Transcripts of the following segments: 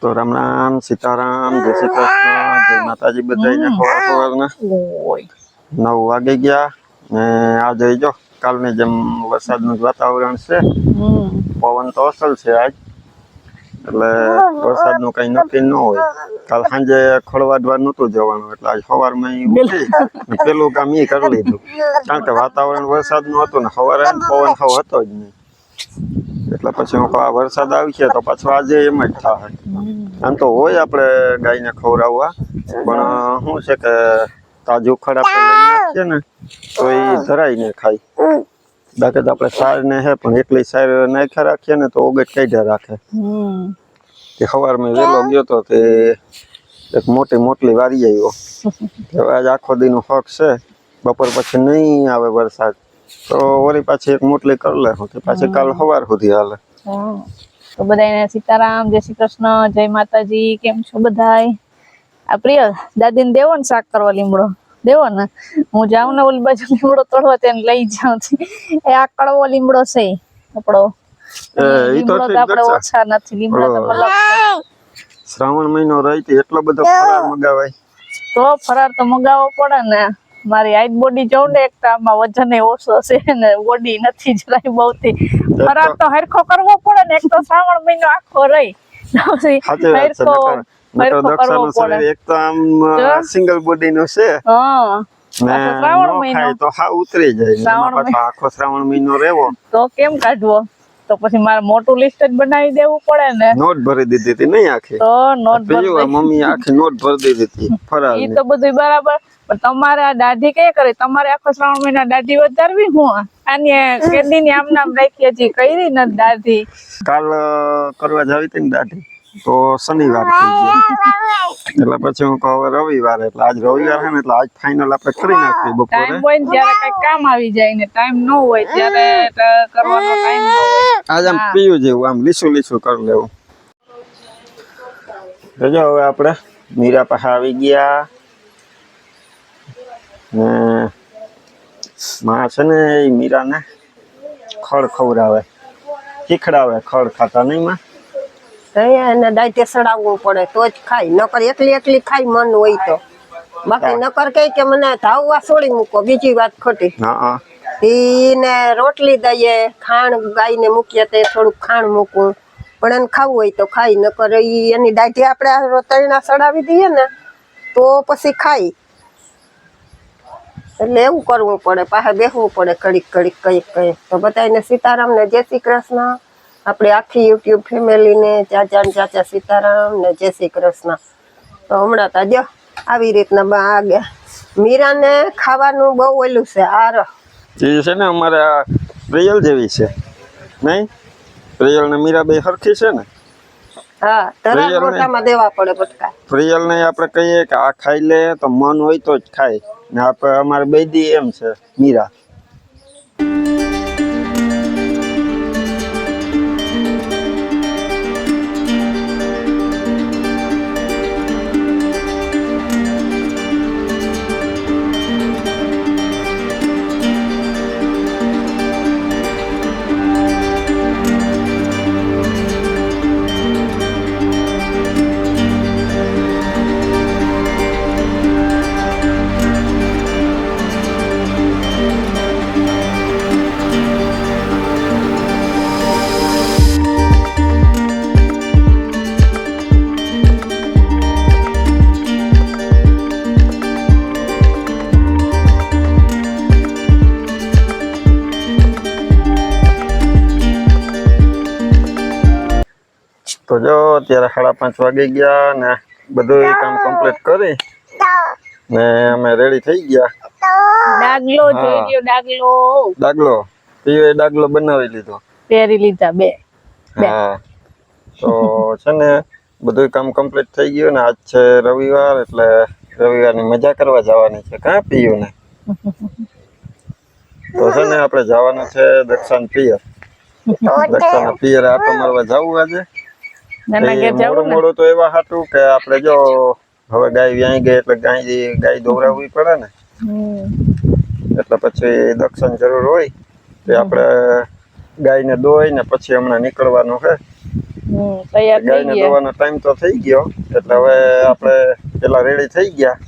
તો રામ રામ સીતારામ જય શ્રી કૃષ્ણ જય માતાજી બધાને સવાર સવારના નવ વાગી ગયા ને આજે જો કાલની જેમ વરસાદનું જ વાતાવરણ છે. પવન તો અસલ છે આજ. એટલે વરસાદનું કઈ નક્કી ન હોય. કાલ સાંજે ખળવાડવા નહોતું જવાનું એટલે આજ સવારમાં પેલું કામ એ કરી લીધું. કારણ કે વાતાવરણ વરસાદનું હતું ને સવારે પવન હવ હતો જ નહીં. એટલે પછી હું કહું વરસાદ આવશે તો પાછો આજે એમ જ થાય. આમ તો હોય આપણે ગાયને ખવડાવવા પણ શું છે કે તાજું ખડ આપણે લઈ નાખીએ ને તો એ ધરાઈને ખાય. બાકી તો આપણે સાર ને હે પણ એકલી સાર નાખ્યા રાખીએ ને તો ઓગટ કાઢ્યા રાખે. હમ. સવાર મેં વહેલો ગયો તો તે એક મોટી મોટલી વારી આવ્યો. આજ આખો દીનો હક છે બપોર પછી નહીં આવે વરસાદ. તો વળી પાછી એક મોટલી કરી લે કે પાછી કાલ સવાર સુધી હાલે. તો બધાને સીતારામ જય શ્રી કૃષ્ણ જય માતાજી કેમ છો બધાય? આ પ્રિય દાદીને દેવો ને શાક કરવા લીમડો. દેવો ને? હું જાઉં ને ઓલી બાજુ લીમડો તોડવા તેને લઈ જાઉં એ આ કડવો લીમડો છે આપણો. લીમડો તો આપણે ઓછા નથી લીમડો તો મતલબ શ્રાવણ મહિનો રહી એટલો બધો ફરાર મગાવાય. તો ફરાર તો મગાવવો પડે ને. મારી હાઈટ બોડી જોઉં ને એક તો આમાં વજન ઓછો છે ને બોડી નથી જરાય બહુથી. ખરાબ તો હરખો કરવો પડે ને એક તો શ્રાવણ મહિનો આખો રહી. હરખો નકર નકર હરખો કરવો પડે એક તો આમ સિંગલ બોડી નું છે હા શ્રાવણ મહિનો. તો હા ઉતરી જાય. આખો શ્રાવણ મહિનો રહેવો. તો કેમ કાઢવો? તો પછી મારે મોટું લિસ્ટ જ બનાવી દેવું પડે ને. નોટ ભરી દીધી હતી નહીં આખી? તો નોટ ભરી મમ્મી આખી નોટ ભરી દીધી હતી. ફરાળ ઈ તો બધું બરાબર. પણ તમારે આ દાઢી કઈ કરે? તમારે આખો શ્રાવણ મહિના દાઢી વધારવી હું? આની કેદી ની આમ નામ રાખી હજી કરી ન દાઢી. કાલ કરવા જાવી હતી ને દાઢી. તો શનિવાર થઈ ગયો. એટલે પછી હું કહું રવિવારે એટલે આજ રવિવાર હે ને એટલે આજ ફાઇનલ આપણે કરી નાખીએ બપોરે. ટાઈમ હોય ત્યારે કઈ કામ આવી જાય ને ટાઈમ ન હોય ત્યારે કરવાનો ટાઈમ ન હોય. આજ આમ પીયું જેવું આમ લીસું લીસું કરી લેવું. જોજો હવે આપણે. મીરા પાસે આવી ગયા. ને માં છે ને એ મીરાને ખડ ખવડાવે. શીખડાવે ખડ ખાતા નહીં માં? એને દાંતે સડાવવું પડે તો જ ખાય. નકર એકલી એકલી ખાય મન હોય તો. બાકી નકર કહે કે મને ધાવવા છોડી મૂકો બીજી વાત ખોટી. એને રોટલી દઈએ ખાણ ગાયને મૂકીએ તે થોડુંક ખાણ મૂકું. પણ એને ખાવું હોય તો ખાય નકર ઈ એની દાંતે આપણે તળીના સડાવી દઈએ ને તો પછી ખાય. એટલે એવું કરવું પડે પાસે બેસવું પડે કડીક કડીક કંઈક કંઈક. તો બધાને સીતારામ ને જય શ્રી કૃષ્ણ. આપણે આખી યુટ્યુબ ફેમિલીને ચાચા ને ચાચા સીતારામ ને જય શ્રી કૃષ્ણ. તો હમણાં તો જો આવી રીતના બા આ ગયા. મીરાને ખાવાનું બહુ ઓલું છે આર. એ છે ને અમારે પ્રિયલ જેવી છે નહીં? પ્રિયલ ને મીરાબાઈ હરખી છે ને? હા તરત મોટામાં દેવા પડે બટકા પ્રિયલ ને આપણે કહીએ કે આ ખાઈ લે તો મન હોય તો જ ખાય. ને આપણે અમારે બેદી એમ છે મીરા. અત્યારે સાડા પાંચ વાગે ગયા ને બધું કામ કમ્પ્લીટ કરી ને અમે રેડી થઈ ગયા. ડાગલો જોઈ ડાગલો. ડાગલો. બનાવી લીધો. પહેરી લીધા બે. હા. તો છે ને બધું કામ કમ્પ્લીટ થઈ ગયું ને આજ છે રવિવાર એટલે રવિવારની મજા કરવા જવાની છે કાં પીયું ને તો છે ને આપણે જવાનું છે દક્ષાન પિયર. દક્ષાના પિયર આટો મારવા જવું આજે? મોડું મોડું તો એવા હતું કે આપણે જો હવે ગાય વ્યાઈ ગઈ એટલે ગાય ગાય દોવરાવવી પડે ને. એટલે પછી દક્ષણ જરૂર હોય તો આપણે ગાયને દોઈ ને પછી હમણાં નીકળવાનું છે ગાયને દોવાનો ટાઈમ તો થઈ ગયો એટલે હવે આપણે પેલા રેડી થઈ ગયા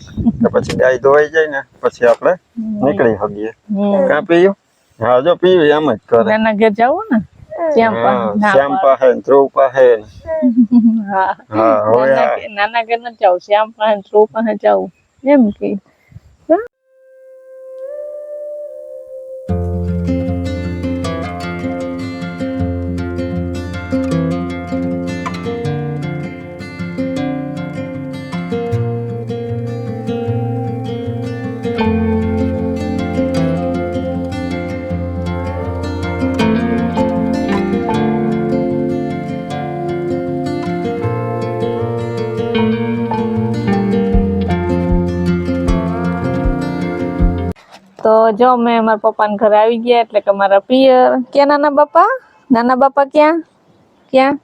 તો પછી ગાય ધોવાઈ જાય ને પછી આપણે નીકળી શકીએ ક્યાં કાં પીયું? હા જો પીયું એમ જ કરે. એના ઘેર જવું ને? શ્યામ હા પાસે ધ્રુવ પાસે હા હા. નાના ઘર જાઉં નથી જવું શ્યામ પાસે ધ્રુવ પાસે જવું. એમ કે. જો મેં મારા પપ્પાના ઘરે આવી ગયા એટલે કે મારા પિયર. ક્યાં નાના બાપા? નાના બાપા ક્યાં? ક્યાં?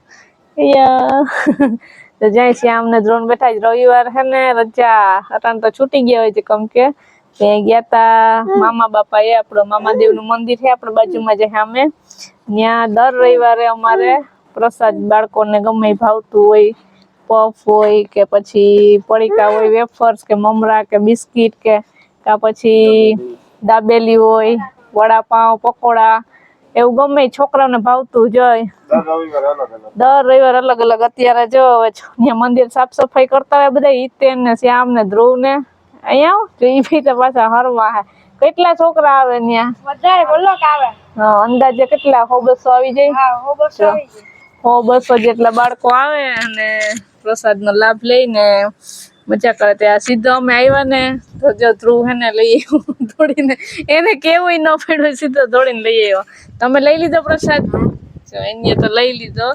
તો જાય શ્યામ ને દ્રોણ બેઠા જ રવિવાર હે ને, રજા. અટાણ તો છૂટી ગયા હોય છે કમ કે ત્યાં ગયા તા. મામા બાપા એ આપણો મામાદેવનું મંદિર છે આપણા બાજુમાં જે સામે ત્યાં દર રવિવારે અમારે પ્રસાદ બાળકોને ગમે ભાવતું હોય પફ હોય કે પછી પડીકા હોય વેફર્સ કે મમરા કે બિસ્કિટ કે, કા પછી દાબેલી હોય વડાપાઉં પકોડા એવું ગમે છોકરાઓને ભાવતું જોઈ દર રવિવાર અલગ અલગ. અત્યારે જો મંદિર સાફ સફાઈ કરતા હોય બધા હિતેન ને શ્યામ ને ધ્રુવ ને અહીંયા આવો તો બી તો પાછા હરવા હે. કેટલા છોકરા આવે ત્યાં? વધારે બોલોક આવે. હા, અંદાજે કેટલા? હો બસો આવી જાય? હા હો બસો હો બસો જેટલા બાળકો આવે અને પ્રસાદ નો લાભ લઈને મજા કરે ત્યાં સીધો અમે આવ્યા ને તો જો ધ્રુવ હે ને લઈ આવ્યો દોડીને. એને કેવું ન પડ્યું સીધો દોડીને લઈ આવ્યો તમે લઈ લીધો પ્રસાદ? જો એને તો લઈ લીધો.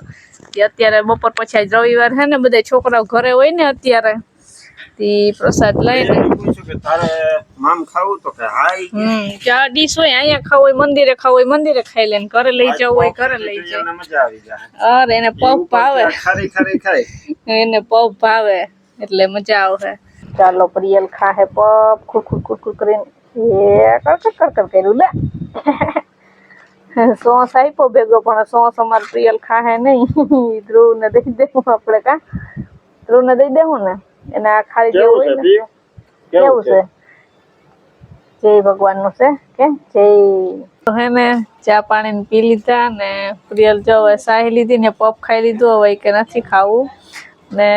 કે અત્યારે બપોર પછી આજ રવિવાર હે ને બધા છોકરાઓ ઘરે હોય ને અત્યારે. તે પ્રસાદ લઈને. મામ ખાવું તો કે ચા ડીશ હોય અહીંયા ખાવું હોય મંદિરે ખાવું હોય મંદિરે ખાઈ લે ઘરે લઈ જવું હોય ઘરે લઈ જાય મજા આવી જાય. અરે એને પગ ભાવે. ખારી ખારી ખાય એને પપ ભાવે. એટલે મજા આવશે. ચાલો પ્રિયલ ખાહે પપ ખુરખુર ખુરખુર કરીને એ કડકડ કડકડ કર્યું લે. સોસ આપ્યો ભેગો પણ સોસ અમારે પ્રિયલ ખાહે નહીં. ધ્રુવ ને દઈ દેવું આપણે કા? ધ્રુવ ને દઈ દેવું ને? એને આ ખાલી જેવું હોય ને? કેવું છે? જય ભગવાનનું છે કે જય. હે ને ચા પાણી પી લીધા ને પ્રિયલ જો હવે સાહી લીધી ને પપ ખાઈ લીધું હવે કે નથી ખાવું. ને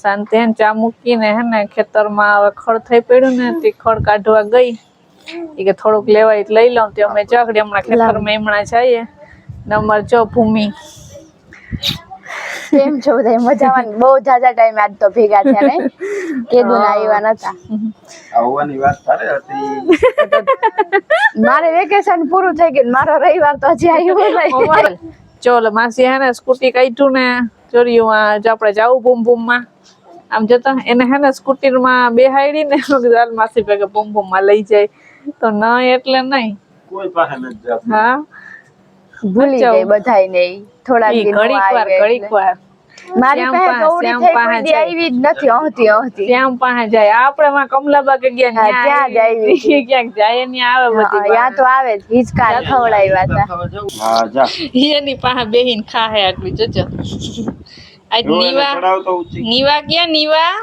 શાંતિ હે ચા મૂકીને હે ને ખેતરમાં હવે ખડ થઈ પડ્યું ને તે ખડ કાઢવા ગઈ. એ કે થોડુંક લેવાય લઈ લઉં તે અમે ચકડી હમણાં ખેતરમાં હમણાં જઈએ. ને અમારે જો ભૂમિ. કેમ છો બધા મજામાં. બહુ જાજા ટાઈમ આજ તો ભેગા થયા ને. કેદુ ના આવ્યા નતા. આવવાની વાત તારે હતી. મારે વેકેશન પૂરું થઈ ગયું મારો રવિવાર તો હજી આવ્યો નહીં. અમારે ચોલ માસી હે ને સ્કૂટી કાઢ્યું ને ચોર્યું જો આપણે જાવું બૂમ બૂમમાં આમ જતા એને હે ને સ્કૂટરમાં બેહાડી ને હાલ માસી ભેગા બૂમ બૂમમાં લઈ જાય. તો ન એટલે નહીં. કોઈ પાસે નથી જતું. હા. ભૂલી જાય બધાય ને થોડા ઘડીક વાર ઘડીક વાર મારી પાસે ગૌરી થઈ કોઈ આવી જ નથી ઓહતી ઓહતી શ્યામ પાસે જાય. આપણે માં કમલાબા કે ગયા ત્યાં જ આવી આવી. ક્યાંક જાય ને આવે બધી યા તો આવે જ હિચકા ખવડાવ્યા હતા. હા જા. એની પાસે બેહીન ખાહે આટલી જોજો આજ નીવા નીવા ક્યાં નીવા?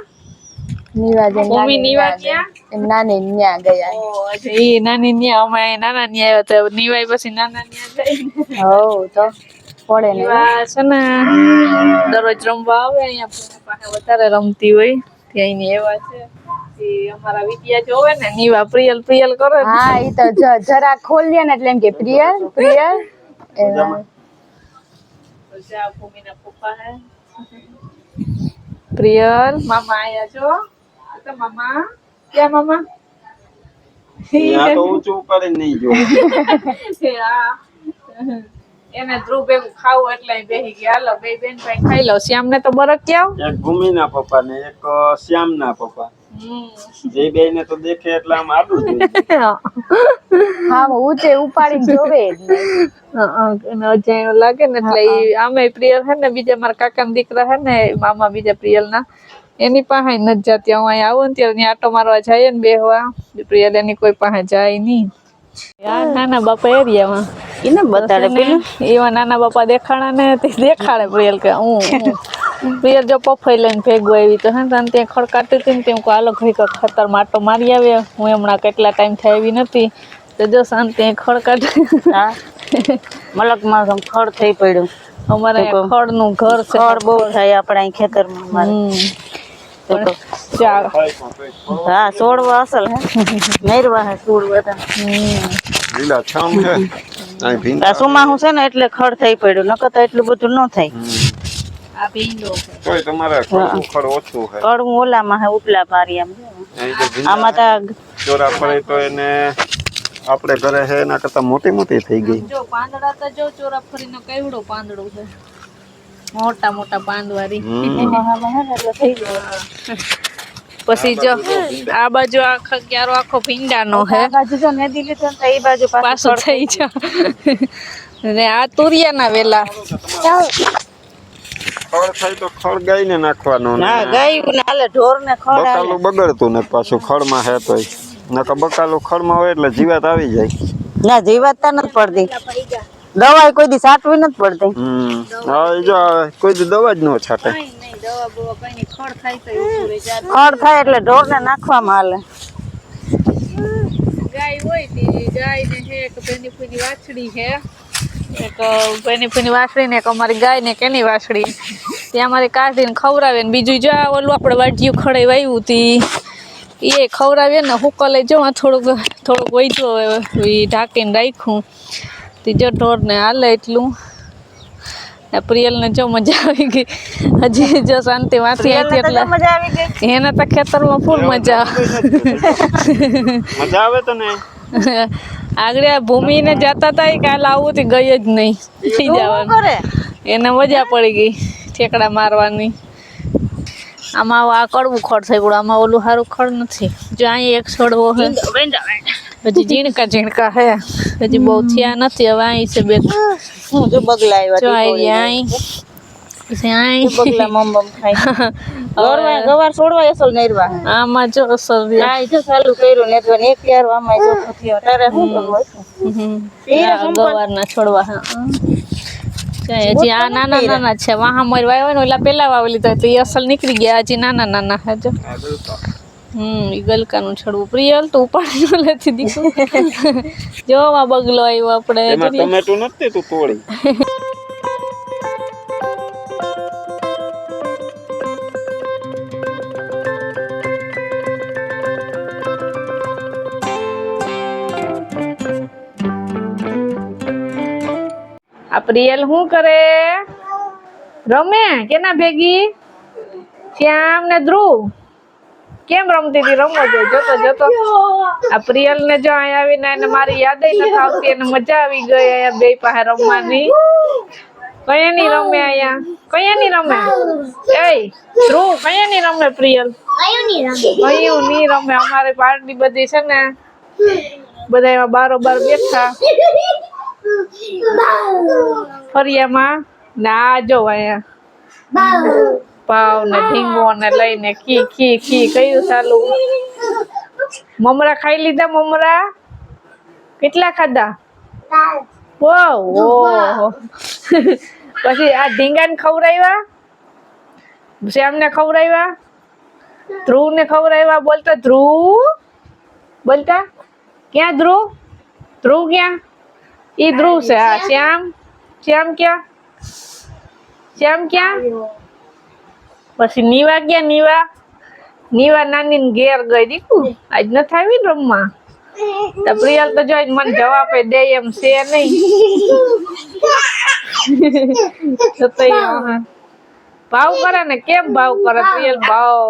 નીવા જઈને મમ્મી નાની નીવા ક્યાં? એમ નાની ન્યા ગયા. ઓ, અચ્છા, નાની ન્યા અમે નાના ન્યા આવ્યા તો નીવાય પછી નાના ન્યા જાય. હો તો. પડે ને નીવા છે ને દરરોજ રમવા આવે અહીંયા પાસે વધારે રમતી હોય ત્યાં એની એવા છે ઈ અમારા વિદ્યા જોવે ને નીવા પ્રિયલ પ્રિયલ કરે ને. હા ઈ તો જ- જરા ખોલીએ ને એટલે એમ કે પ્રિયલ પ્રિયલ એમાં પછી આ ભૂમિના પપ્પા હે પ્રિયલ મામા આયા છો આ તો મામા ક્યાં મામા ત્યાં તો ઊંચું ઉપાડીને નહીં જોવું હા. એને ધ્રુવ ભેગું ખાવું એટલે બેહી ગયા. હાલો બે બેન ભાઈ ખાઈ લો. શ્યામ ને તો બરક ક્યાં? એક ભૂમિના પપ્પા ને એક શ્યામના પપ્પા. જે બે ને તો દેખે એટલે આમ આડું હા. ઊંચે ઉપાડી જોવે અજાણ્યું લાગે ને એટલે ઈ આમે પ્રિયલ હે ને બીજા મારા કાકા દીકરા હે ને મામા બીજા પ્રિયલ ના એની પાસે નથી જતી. હું અહીંયા આવું ને ત્યારે ત્યાં આટો મારવા જાય ને બેહવા. પ્રિયલ એની કોઈ પાસે જાય નહીં. આ નાના બાપા એરિયામાં. એને બતાડે પેલું? એવા નાના બાપા દેખાડા ને તે દેખાડે પ્રિયલ કે હું. પ્રિયલ જો પફાઈ લઈને ભેગું આવી તો હે તને ત્યાં ખડકાતી હતી ને તેમ કોઈ આલો ઘડીક ખતર માટો મારી આવે. હું હમણાં કેટલા ટાઈમ થઈ આવી નથી. તો જો શાંતિ ખડકાટ મલક મલકમાં ખડ થઈ પડ્યું. અમારે તો ખડનું ઘર છે. ખડ બહુ થાય આપણે ખેતરમાં હા સોડવા અસલ હે. મેરવા હે સોડવા લીલા છામ છે અહીં ને એટલે ખડ થઈ પડ્યું નકર તો એટલું બધું ન થાય. આ ભીંડો તોય તમારે ખડ ઓછું છે કડવું ઓલામાં હે ઉપલા પારી આમ આમાં તો ચોરા પડે તો એને આપણે ઘરે છે એના કરતા મોટી મોટી થઈ ગઈ. જો પાંદડા તો જો ચોરા ફરીનો કેવડો પાંદડો છે. મોટા મોટા પાંદવારી. પછી જો આ બાજુ આખો ક્યારો આખો ભીંડાનો હે. બાજુ તો એ પાછું થઈ જા ને આ તુરિયાના વેલા. ખડ થાય તો ખડ ગાઈને નાખવાનું ના. ગાયું ને હાલે ઢોર ને ખડ બકાલું બગડતું ને પાછું ખડમાં હે તોય. નકર બકાલું ખડમાં હોય એટલે જીવાત આવી જાય. ના જીવાતતા નથી પડતી. દવા કોઈ દી સાટવી નથી પડતી. હા એ જો કોઈ દી દવા જ ન છાટે. ખડ થાય એટલે ઢોર ને નાખવામાં હાલે. ગાય હોય તે ગાય ને હે એક બેની ફૂની વાછડી હે. એક બેની ફૂની વાછડી ને એક અમારી ગાય ને કેની વાછડી. તે અમારે કાઢીને ખવડાવે ને બીજું જો ઓલું આપણે વાટિયું ખડાઈ વાવ્યું તી એ ખવડાવીએ ને હુકલે જો આ થોડુંક થોડુંક એ ઢાંકીને રાખ્યું. તે ઢોર ઢોરને હાલે એટલું. ને પ્રિયલને જો મજા આવી ગઈ. હજી જો શાંતિ વાંચી હતી એટલે મજા એને તો ખેતરમાં ફૂલ મજા મજા આવે તને? આગળ આ ભૂમિને જતા હતા કાલ આવું થી ગઈ જ નહીં. થઈ જવાનું. એને મજા પડી ગઈ ઠેકડા મારવાની. આમાં આ કડવું ખડ થઈ ગયું આમાં ઓલું સારું ખડ નથી. જો અહીં એક છોડવો હે હજી ઝીણકા ઝીણકા હે. હજી બહુ થયા નથી હવે અહીં છે બે હું જો બગલા આવ્યા અહીં આમાં જો અસર ચાલુ કર્યું ને તો એક યાર આમાં જો તારે શું કરવું હતું? ગવારના છોડવા હજી આ નાના નાના છે. વાહા મોર વાવ્યા ને ઓલા પેલા વાવેલી તો એ અસલ નીકળી ગયા હજી નાના નાના હે જો. હમ ઈ ગલકાનું છડવું. પ્રિયલ તો ઉપાડી ન લેતી દીકું જો આ બગલો આવ્યો આપણે. એમાં. ટમેટું નથી તું તોડી. આ પ્રિયલ શું કરે? રમે? કેના ભેગી? શ્યામ ને ધ્રુવ? કેમ રમતી હતી? રમો જો જોતો જોતો. આ પ્રિયલ ને જો અહીંયા આવીને એને મારી યાદ નથી આવતી એને મજા આવી ગઈ અહીંયા બે પાસે રમવાની. કયા ની રમે અહીંયા? કયા ની રમે? એ ધ્રુવ કયા ની રમે પ્રિયલ? કયું ની રમે? અમારે પાર્ટી બધી છે ને બધા એમાં બારોબાર બેઠા. ફરિયામાં? ના જો અહીંયા. પાવ ને ઢીંગો ને લઈને કી કી કી કયું ચાલુ? મમરા ખાઈ લીધા મમરા? કેટલા ખાધા? ઓ પછી આ ઢીંગાને ખવડાવ્યા? શ્યામને ખવડાવ્યા? ધ્રુવને ખવડાવ્યા બોલતા ધ્રુવ? બોલતા ક્યાં ધ્રુવ? ધ્રુવ ક્યાં? ઈ ધ્રુવ છે હા શ્યામ. શ્યામ ક્યાં? શ્યામ ક્યાં? પછી નીવા ગયા નીવા. નીવા નાની ઘેર ગઈ દીકું. આજ નથી આવી ને રમવા? તો પ્રિયલ તો જોઈ મને જવાબ દે એમ છે નહીં. તો. ભાવ. કરે ને કેમ ભાવ કરે? પ્રિયલ ભાવ.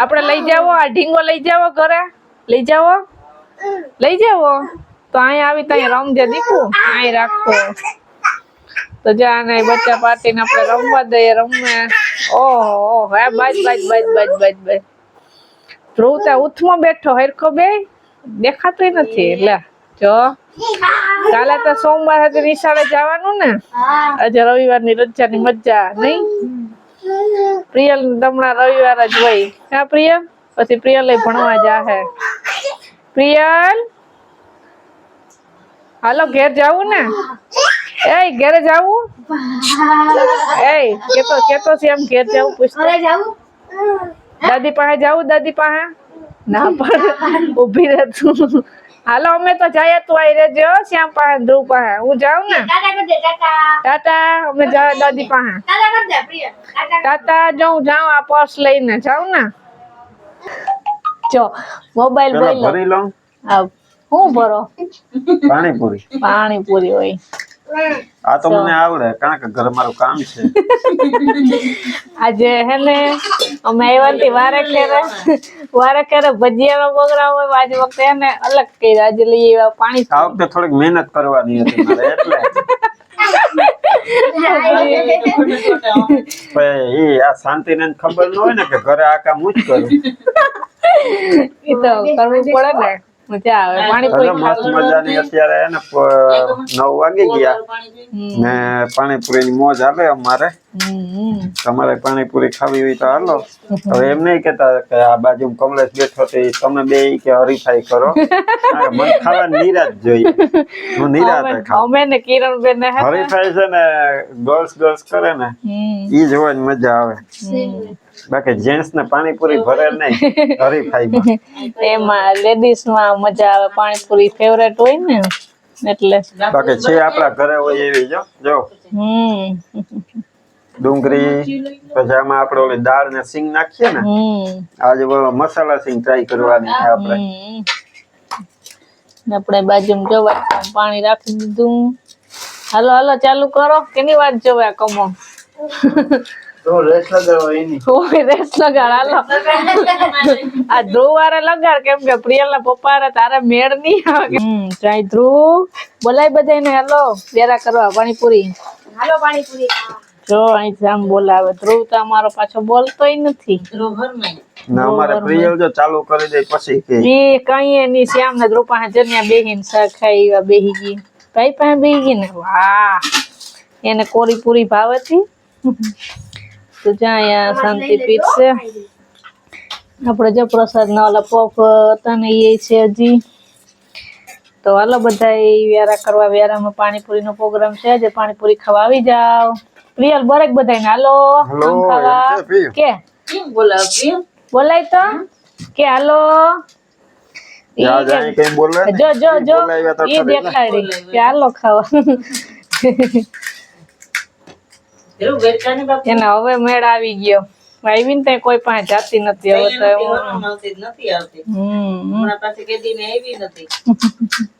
આપણે લઈ જાવો આ ઢીંગો લઈ જાવો ઘરે. લઈ જાવો લઈ જાવો તો અહીંયા આવી ત્યાં રમજે દીકુ. અહીં રાખો. તો જા ને બચ્ચા પાર્ટી ને આપણે રમવા દઈએ, રમે. ઓહો હે, બાજ બાજ બાજ બાજ બાજ બાજ. ધ્રુવ ત્યાં ઉથમાં બેઠો હરખો બે? દેખાતો નથી એટલે જો. કાલે તો સોમવાર હતી નિશાળે જવાનું ને? આજે રવિવારની રજાની મજા, નહીં? પ્રિયલ હમણાં રવિવાર જ હોય. હા, પ્રિયલ? પછી પ્રિયલ ભણવા જાહે. પ્રિયલ? હાલો ઘેર જાવું ને? એ ઘેરે જાવું? એ કેતો કેતો છે એમ ઘેર જાવું પૂછતો. દાદી પાસે જાવું દાદી પાસે? ના પણ ઊભી રહે તું હાલો અમે તો જાય તું આવી રહેજો શ્યામ પાસે ધ્રુવ પાસે. હું જાઉં ને? ટાટા અમે જાય દાદી પાસે. ટાટા જાઉં જાઉં આ પર્સ લઈને જાઉં ને? જો મોબાઈલ બોલો ભરી લઉં હું ભરો? પાણીપુરી. પાણીપુરી હોય. આ તો મને આવડે કારણ કે ઘર મારું કામ છે. આજે હે ને અમે આવ્યા વારે ખેરે વારે ખેરે ભજીયાનો પ્રોગ્રામ હોય આજ વખતે એને અલગ કરી આજે લઈ આવ્યા પાણી આ વખતે થોડીક મહેનત કરવાની હતી મારે એટલે. એ આ શાંતિને ખબર ન હોય ને કે ઘરે આ કામ હું જ કરું. એ તો કરવું પડે ને. મજા આવે. પાણીપુરી મસ્ત મજાની અત્યારે એને નવ વાગી ગયા. ને પાણીપુરીની મોજ હાલે અમારે. તમારે પાણીપુરી ખાવી હોય તો હાલો. હવે એમ નહીં કેતા કે આ બાજુ કમલેશ બેઠો તો તમે બે કે હરીફાઈ કરો. મને ખાવા નિરાશ જોઈએ હું નિરાશ અમે- ને કિરણ બેન ને હરીફાઈ છે ને ગર્લ્સ ગર્લ્સ કરે ને ઈ જોવાની મજા આવે. બાકી જેન્ટ્સ ને પાણીપુરી ભરે નહીં. હરીફાઈ એમાં લેડીઝમાં મજા આવે પાણીપુરી ફેવરેટ હોય ને એટલે. બાકી છે આપણા ઘરે હોય એવી જો જો. હમ. ડુંગળી પજામાં આપણે ઓલી દાળ ને સિંગ નાખીએ ને આજે મસાલા સિંગ ટ્રાય કરવાની છે આપણે. આપણે બાજુમાં જોવા પાણી રાખી દીધું. હાલો હાલો ચાલુ કરો. કેની વાત જોવા કમો? તો રેસ લગાવો એની. ઓય રેસ લગાડ. ધ્રુવ કેમ કે પ્રિયલ ના પપ્પા હારે મેળ નહીં આવે. ટ્રાય ધ્રુવ. બોલાય બધાને હાલો બેરા કરવા પાણીપુરી. હાલો પાણીપુરી. જો અહીં આમ બોલાવે. ધ્રુવ તો અમારો પાછો બોલતોય નથી. ના અમારે પ્રિયલ જો ચાલુ કરી દે પછી કે. એ કઈ ની શ્યામ ને ધ્રુવ પાસે જન્યા બેહીને સખાઈ ખાઈ એવા બેહી ગઈ. ભાઈ પાસે બેહી ગઈ ને વાહ. એને કોરી પૂરી ભાવતી તો જ્યાં અહીંયા શાંતિ પીઠ છે. આપણે જો પ્રસાદ ના ઓલા પોપ હતા ને એ છે હજી. તો હાલો બધા વ્યારા કરવા વ્યારામાં પાણીપુરીનો પ્રોગ્રામ છે. આજે પાણીપુરી ખાવા આવી જાવ પ્રિયલ બરેક બધાને હાલો. ખાવા. કે? બોલાય તો. કે હાલો. ને? જો જો જો. ને. દેખાડી. કે હાલો ખાવા. એને હવે મેળ આવી ગયો. આવી ને ત્યાં કોઈ પાસે જાતી નથી હવે તો એવું હમ હમ.